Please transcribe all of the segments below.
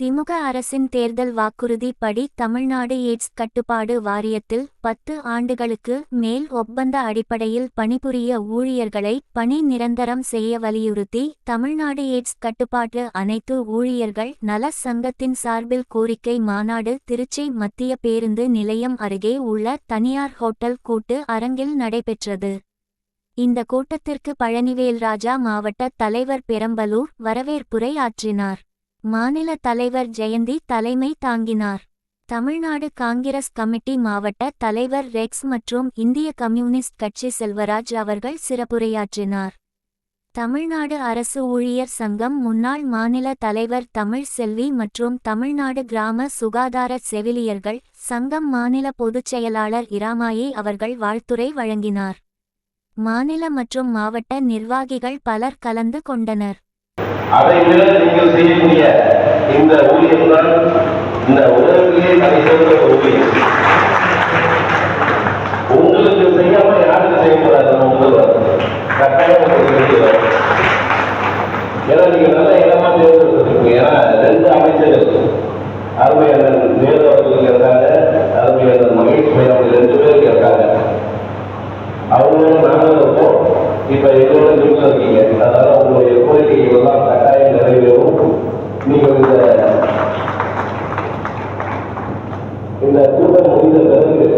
திமுக அரசின் தேர்தல் வாக்குறுதி படி தமிழ்நாடு எய்ட்ஸ் கட்டுப்பாடு வாரியத்தில் பத்து ஆண்டுகளுக்கு மேல் ஒப்பந்த அடிப்படையில் பணிபுரிய ஊழியர்களை பணி நிரந்தரம் செய்ய வலியுறுத்தி தமிழ்நாடு எய்ட்ஸ் கட்டுப்பாட்டு அனைத்து ஊழியர்கள் நல சங்கத்தின் சார்பில் கோரிக்கை மாநாடு திருச்சி மத்திய பேருந்து நிலையம் அருகே உள்ள தனியார் ஹோட்டல் கூட்டு அரங்கில் நடைபெற்றது. இந்த கூட்டத்திற்கு பழனிவேல் ராஜா மாவட்ட தலைவர் பெரம்பலூர் வரவேற்புரை ஆற்றினார். மாநில தலைவர் ஜெயந்தி தலைமை தாங்கினார். தமிழ்நாடு காங்கிரஸ் கமிட்டி மாவட்ட தலைவர் ரெக்ஸ் மற்றும் இந்திய கம்யூனிஸ்ட் கட்சி செல்வராஜ் அவர்கள் சிறப்புரையாற்றினார். தமிழ்நாடு அரசு ஊழியர் சங்கம் முன்னாள் மாநில தலைவர் தமிழ் செல்வி மற்றும் தமிழ்நாடு கிராம சுகாதார செவிலியர்கள் சங்கம் மாநில பொதுச் செயலாளர் இராமாயே அவர்கள் வாழ்த்துரை வழங்கினார். மாநில மற்றும் மாவட்ட நிர்வாகிகள் பலர் கலந்து கொண்டனர். அதை விட நீங்கள் செய்யக்கூடிய இந்த ஊழியம் தான் இந்த உலகிலே தலை சிறந்த ஊழியம் உங்களுக்கு செய்யாம யாருக்கு செய்ய கூடாது முதல்வர் கட்டாயம் உங்களுக்கு ஏன்னா நீங்க நல்ல இடமா தேர்ந்தெடுத்திருக்கீங்க. ஏன்னா ரெண்டு அமைச்சர்கள் அருமையான நேரு அவர்கள் இருக்காங்க அருமையான மகேஷ் பை அவங்க ரெண்டு பேருக்கு இருக்காங்க. அவங்களோட நாங்களும் இருப்போம் இப்ப எங்களோட நீங்களும் இருக்கீங்க. அதனால உங்களுடைய கோரிக்கைகள் எல்லாம் கட்டாயம் நிறைவேறும் நீங்கள் இந்த இந்த கூட்டம் முடிந்த பிறகு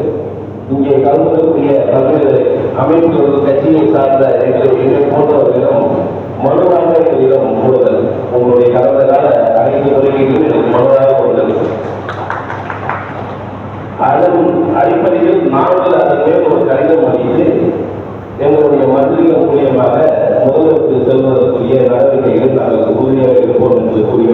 இங்கே கலந்துக்கூடிய பல்வேறு அமைப்புகள் கட்சியை சார்ந்த எங்களை போன்றவர்களிடம் மனுவாக எங்களிடம் கூடுதல் உங்களுடைய கடந்த கால அனைத்து கோரிக்கைகளும் எனக்கு மனுவாக கூடுதல் அதன் அடிப்படையில் நாங்கள் அதன் மேல் ஒரு கடிதம் அளித்து எங்களுடைய மந்திரிகள் மூலியமாக முதல்வருக்கு செல்வதற்குரிய நடவடிக்கைகள் நாங்கள் உறுதியாக இருப்போம் என்று கூறி